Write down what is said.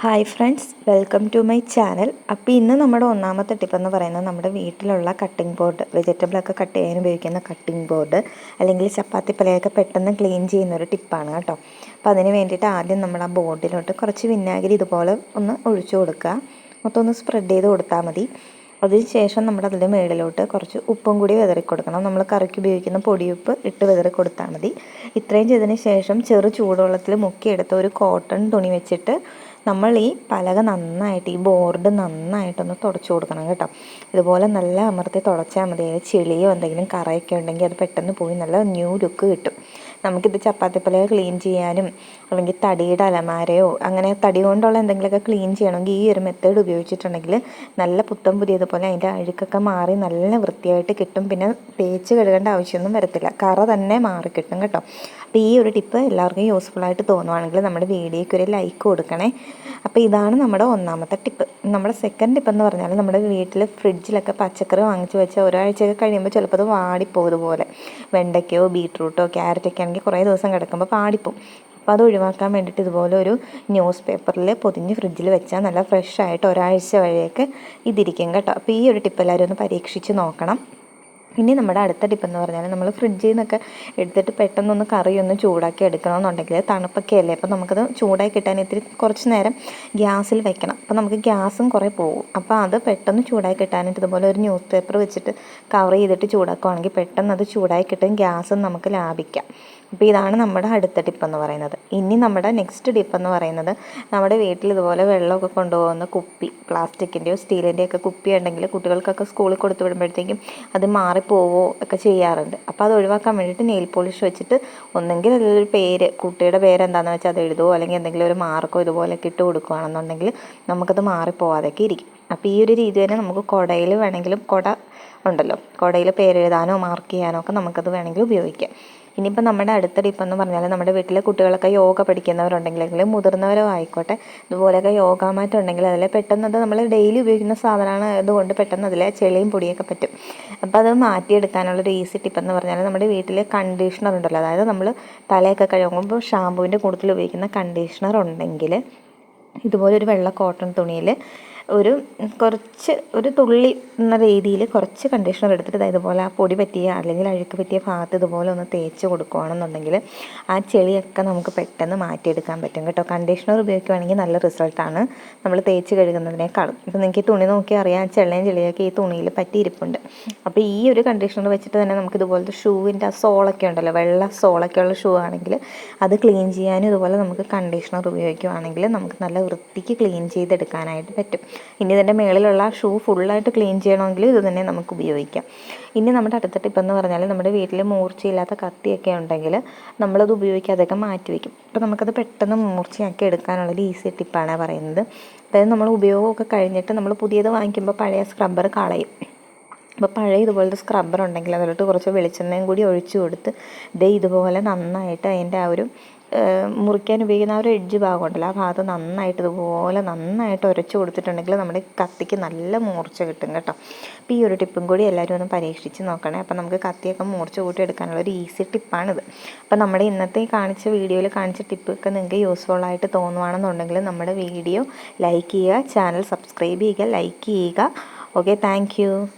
Hi friends welcome to my channel അപ്പോൾ ഇന്ന് നമ്മുടെ ഒന്നാമത്തെ ടിപ്പ് എന്ന് പറയുന്നത് നമ്മുടെ വീട്ടിലുള്ള കട്ടിംഗ് ബോർഡ് വെജിറ്റബിളൊക്കെ കട്ട് ചെയ്യാൻ ഉപയോഗിക്കുന്ന കട്ടിംഗ് ബോർഡ് അല്ലെങ്കിൽ ചപ്പാത്തി പലയൊക്കെ പെട്ടെന്ന് ക്ലീൻ ചെയ്യുന്ന ഒരു ടിപ്പാണ് കേട്ടോ. അപ്പോൾ അതിന് വേണ്ടിയിട്ട് ആദ്യം നമ്മൾ ആ ബോർഡിലോട്ട് കുറച്ച് വിനാഗിരി ഇതുപോലെ ഒന്ന് ഒഴിച്ചു കൊടുക്കുക. മൊത്തം ഒന്ന് സ്പ്രെഡ് ചെയ്ത് കൊടുത്താൽ മതി. അതിന് ശേഷം നമ്മൾ അതിന്റെ മുകളിലോട്ട് കുറച്ച് ഉപ്പും കൂടി വിതറി കൊടുക്കണം നമ്മൾ കറിക്ക് ഉപയോഗിക്കുന്ന പൊടിയുപ്പ് ഇട്ട് വിതറി കൊടുത്താൽ മതി. ഇത്രയും ചെയ്തതിന് ശേഷം ചെറു ചൂടുവെള്ളത്തിൽ മുക്കിയെടുത്ത ഒരു കോട്ടൺ തുണി വെച്ചിട്ട് നമ്മൾ ഈ പലക നന്നായിട്ട് ഈ ബോർഡ് നന്നായിട്ടൊന്ന് തുടച്ചു കൊടുക്കണം കേട്ടോ. ഇതുപോലെ നല്ല അമർത്തി തുടച്ചാൽ മതി. ചെളിയോ എന്തെങ്കിലും കറയൊക്കെ ഉണ്ടെങ്കിൽ അത് പെട്ടെന്ന് പോയി നല്ല ന്യൂ ലുക്ക് കിട്ടും. നമുക്കിത് ചപ്പാത്തിപ്പലക ക്ലീൻ ചെയ്യാനും അല്ലെങ്കിൽ തടിയുടെ അലമാരയോ അങ്ങനെ തടി കൊണ്ടുള്ള എന്തെങ്കിലുമൊക്കെ ക്ലീൻ ചെയ്യണമെങ്കിൽ ഈ ഒരു മെത്തേഡ് ഉപയോഗിച്ചിട്ടുണ്ടെങ്കിൽ നല്ല പുത്തം പുതിയതുപോലെ അതിന്റെ അഴുക്കൊക്കെ മാറി നല്ല വൃത്തിയായിട്ട് കിട്ടും. പിന്നെ തേച്ച് കഴുകേണ്ട ആവശ്യമൊന്നും വരത്തില്ല. കറ തന്നെ മാറി കിട്ടും കേട്ടോ. അപ്പോൾ ഈ ഒരു ടിപ്പ് എല്ലാവർക്കും യൂസ്ഫുൾ ആയിട്ട് തോന്നുവാണെങ്കിൽ നമ്മുടെ വീഡിയോയ്ക്ക് ഒരു ലൈക്ക് കൊടുക്കണേ. അപ്പോൾ ഇതാണ് നമ്മുടെ ഒന്നാമത്തെ ടിപ്പ് നമ്മുടെ സെക്കൻഡ് ടിപ്പ് എന്ന് പറഞ്ഞാൽ നമ്മുടെ വീട്ടിൽ ഫ്രിഡ്ജിലൊക്കെ പച്ചക്കറി വാങ്ങിച്ച് വെച്ചാൽ ഒരാഴ്ചയൊക്കെ കഴിയുമ്പോൾ ചിലപ്പോൾ അത് വാടിപ്പോകും ഇതുപോലെ വെണ്ടയ്ക്കയോ ബീട്രൂട്ടോ ക്യാരറ്റൊക്കെ ആണെങ്കിൽ കുറേ ദിവസം കിടക്കുമ്പോൾ പാടിപ്പോവും. അപ്പോൾ അത് ഒഴിവാക്കാൻ വേണ്ടിയിട്ട് ഇതുപോലെ ഒരു ന്യൂസ് പേപ്പറിൽ പൊതിഞ്ഞ് ഫ്രിഡ്ജിൽ വെച്ചാൽ നല്ല ഫ്രഷ് ആയിട്ട് ഒരാഴ്ച വഴിയൊക്കെ ഇതിരിക്കും കേട്ടോ. അപ്പോൾ ഈ ഒരു ടിപ്പ് എല്ലാവരും ഒന്ന് പരീക്ഷിച്ച് നോക്കണം. ഇനി നമ്മുടെ അടുത്ത ടിപ്പ് എന്ന് പറഞ്ഞാൽ നമ്മൾ ഫ്രിഡ്ജിൽ നിന്നൊക്കെ എടുത്തിട്ട് പെട്ടെന്നൊന്ന് കറി ഒന്ന് ചൂടാക്കി എടുക്കണമെന്നുണ്ടെങ്കിൽ തണുപ്പൊക്കെ അല്ലേ അപ്പോൾ നമുക്കത് ചൂടാക്കി കിട്ടാൻ ഇത്തിരി കുറച്ച് നേരം ഗ്യാസിൽ വെക്കണം. അപ്പോൾ നമുക്ക് ഗ്യാസും കുറേ പോകും. അപ്പോൾ അത് പെട്ടെന്ന് ചൂടാക്കി കിട്ടാനായിട്ട് ഇതുപോലെ ഒരു ന്യൂസ് പേപ്പർ വെച്ചിട്ട് കവർ ചെയ്തിട്ട് ചൂടാക്കുകയാണെങ്കിൽ പെട്ടെന്ന് അത് ചൂടാക്കി കിട്ടും. ഗ്യാസും നമുക്ക് ലാഭിക്കാം. അപ്പോൾ ഇതാണ് നമ്മുടെ അടുത്ത ടിപ്പ് എന്ന് പറയുന്നത്. ഇനി നമ്മുടെ നെക്സ്റ്റ് ടിപ്പ് എന്ന് പറയുന്നത് നമ്മുടെ വീട്ടിൽ ഇതുപോലെ വെള്ളമൊക്കെ കൊണ്ടുപോകുന്ന കുപ്പി പ്ലാസ്റ്റിക്കിന്റെയോ സ്റ്റീലിന്റെയോ ഒക്കെ കുപ്പി ഉണ്ടെങ്കിൽ കുട്ടികൾക്കൊക്കെ സ്കൂളിൽ കൊടുത്തു വിടുമ്പോഴത്തേക്കും അത് മാറിപ്പോവോ ഒക്കെ ചെയ്യാറുണ്ട്. അപ്പോൾ അത് ഒഴിവാക്കാൻ വേണ്ടിയിട്ട് നെയിൽ പോളിഷ് വെച്ചിട്ട് ഒന്നെങ്കിൽ അതിലൊരു പേര് കുട്ടിയുടെ പേര് എന്താണെന്ന് വെച്ചാൽ അത് എഴുതുമോ അല്ലെങ്കിൽ എന്തെങ്കിലും ഒരു മാർക്കോ ഇതുപോലെയൊക്കെ ഇട്ട് കൊടുക്കുകയാണെന്നുണ്ടെങ്കിൽ നമുക്കത് മാറിപ്പോവാതൊക്കെ ഇരിക്കും. അപ്പോൾ ഈ ഒരു രീതി തന്നെ നമുക്ക് കുടയിൽ വേണമെങ്കിലും കുട ഉണ്ടല്ലോ. കുടയിൽ പേരെഴുതാനോ മാർക്ക് ചെയ്യാനോ ഒക്കെ നമുക്കത് വേണമെങ്കിൽ ഉപയോഗിക്കാം. ഇനിയിപ്പോൾ നമ്മുടെ അടുത്ത ടിപ്പ് എന്ന് പറഞ്ഞാൽ നമ്മുടെ വീട്ടിലെ കുട്ടികളൊക്കെ യോഗ പഠിക്കുന്നവരുണ്ടെങ്കിൽ മുതിർന്നവരോ ആയിക്കോട്ടെ ഇതുപോലെയൊക്കെ യോഗ മാറ്റം ഉണ്ടെങ്കിൽ അതിൽ പെട്ടെന്ന് അത് നമ്മൾ ഡെയിലി ഉപയോഗിക്കുന്ന സാധനമാണ് അതുകൊണ്ട് പെട്ടെന്ന് അതിലെ ചെളിയും പൊടിയൊക്കെ പറ്റും. അപ്പോൾ അത് മാറ്റിയെടുക്കാനുള്ള ഒരു ഈസി ടിപ്പ് എന്ന് പറഞ്ഞാൽ നമ്മുടെ വീട്ടിലെ കണ്ടീഷണർ ഉണ്ടല്ലോ അതായത് നമ്മൾ തലയൊക്കെ കഴുകുമ്പോൾ ഷാമ്പുവിന്റെ കൂടുതൽ ഉപയോഗിക്കുന്ന കണ്ടീഷണർ ഉണ്ടെങ്കിൽ ഇതുപോലെ ഒരു വെള്ള കോട്ടൺ തുണിയിൽ ഒരു കുറച്ച് ഒരു തുള്ളി എന്ന രീതിയിൽ കുറച്ച് കണ്ടീഷണർ എടുത്തിട്ട് ഇതുപോലെ ആ പൊടി പറ്റിയ അല്ലെങ്കിൽ അഴുക്ക് പറ്റിയ ഭാഗത്ത് ഇതുപോലെ ഒന്ന് തേച്ച് കൊടുക്കുകയാണെന്നുണ്ടെങ്കിൽ ആ ചെളിയൊക്കെ നമുക്ക് പെട്ടെന്ന് മാറ്റിയെടുക്കാൻ പറ്റും കേട്ടോ. കണ്ടീഷണർ ഉപയോഗിക്കുകയാണെങ്കിൽ നല്ല റിസൾട്ടാണ് നമ്മൾ തേച്ച് കഴുകുന്നതിനേക്കാളും. ഇപ്പം നിങ്ങൾക്ക് തുണി നോക്കി അറിയാം ചെള്ളയും ചെളിയൊക്കെ ഈ തുണിയിൽ പറ്റിയിരിപ്പുണ്ട്. അപ്പോൾ ഈ ഒരു കണ്ടീഷണർ വെച്ചിട്ട് തന്നെ നമുക്ക് ഇതുപോലത്തെ ഷൂവിന്റെ ആ സോളൊക്കെ ഉണ്ടല്ലോ വെള്ള സോളൊക്കെ ഉള്ള ഷൂ ആണെങ്കിൽ അത് ക്ലീൻ ചെയ്യാനും ഇതുപോലെ നമുക്ക് കണ്ടീഷണർ ഉപയോഗിക്കുകയാണെങ്കിൽ നമുക്ക് നല്ല വൃത്തിക്ക് ക്ലീൻ ചെയ്തെടുക്കാനായിട്ട് പറ്റും. ഇനി ഇതിന്റെ മുകളിലുള്ള ഷൂ ഫുള്ളായിട്ട് ക്ലീൻ ചെയ്യണമെങ്കിൽ ഇത് തന്നെ നമുക്ക് ഉപയോഗിക്കാം. ഇനി നമ്മുടെ അടുത്ത ടിപ്പ് എന്ന് പറഞ്ഞാൽ നമ്മുടെ വീട്ടിൽ മൂർച്ചയില്ലാത്ത കത്തിയൊക്കെ ഉണ്ടെങ്കിൽ നമ്മളത് ഉപയോഗിക്കാതെയൊക്കെ മാറ്റി വയ്ക്കും അപ്പോൾ നമുക്കത് പെട്ടെന്ന് മൂർച്ചയാക്കി എടുക്കാനുള്ളൊരു ഈസി ടിപ്പാണ് പറയുന്നത്. അതായത് നമ്മൾ ഉപയോഗമൊക്കെ കഴിഞ്ഞിട്ട് നമ്മൾ പുതിയത് വാങ്ങിക്കുമ്പോൾ പഴയ സ്ക്രബ്ബർ കളയും. അപ്പോൾ പഴയ ഇതുപോലത്തെ സ്ക്രബ്ബർ ഉണ്ടെങ്കിൽ അതിലോട്ട് കുറച്ച് വെളിച്ചെണ്ണയും കൂടി ഒഴിച്ചു കൊടുത്ത് ദേ ഇതുപോലെ നന്നായിട്ട് അതിന്റെ ആ ഒരു മുറിക്കാൻ ഉപയോഗിക്കുന്ന ആ ഒരു എഡ്ജ് ഭാഗം ഉണ്ടല്ലോ ആ ഭാഗത്ത് നന്നായിട്ട് ഇതുപോലെ നന്നായിട്ട് ഉരച്ചു കൊടുത്തിട്ടുണ്ടെങ്കിൽ നമ്മുടെ കത്തിക്ക് നല്ല മൂർച്ച കിട്ടും കേട്ടോ. അപ്പോൾ ഈ ഒരു ടിപ്പും കൂടി എല്ലാവരും ഒന്ന് പരീക്ഷിച്ച് നോക്കണേ. അപ്പോൾ നമുക്ക് കത്തിയൊക്കെ മൂർച്ച കൂട്ടി എടുക്കാനുള്ള ഒരു ഈസി ടിപ്പാണിത് അപ്പോൾ നമ്മുടെ ഇന്നത്തെ കാണിച്ച വീഡിയോയിൽ കാണിച്ച ടിപ്പൊക്കെ നിങ്ങൾക്ക് യൂസ്ഫുൾ ആയിട്ട് തോന്നുവാണെന്നുണ്ടെങ്കിൽ നമ്മുടെ വീഡിയോ ലൈക്ക് ചെയ്യുക ചാനൽ സബ്സ്ക്രൈബ് ചെയ്യുക ലൈക്ക് ചെയ്യുക. Okay thank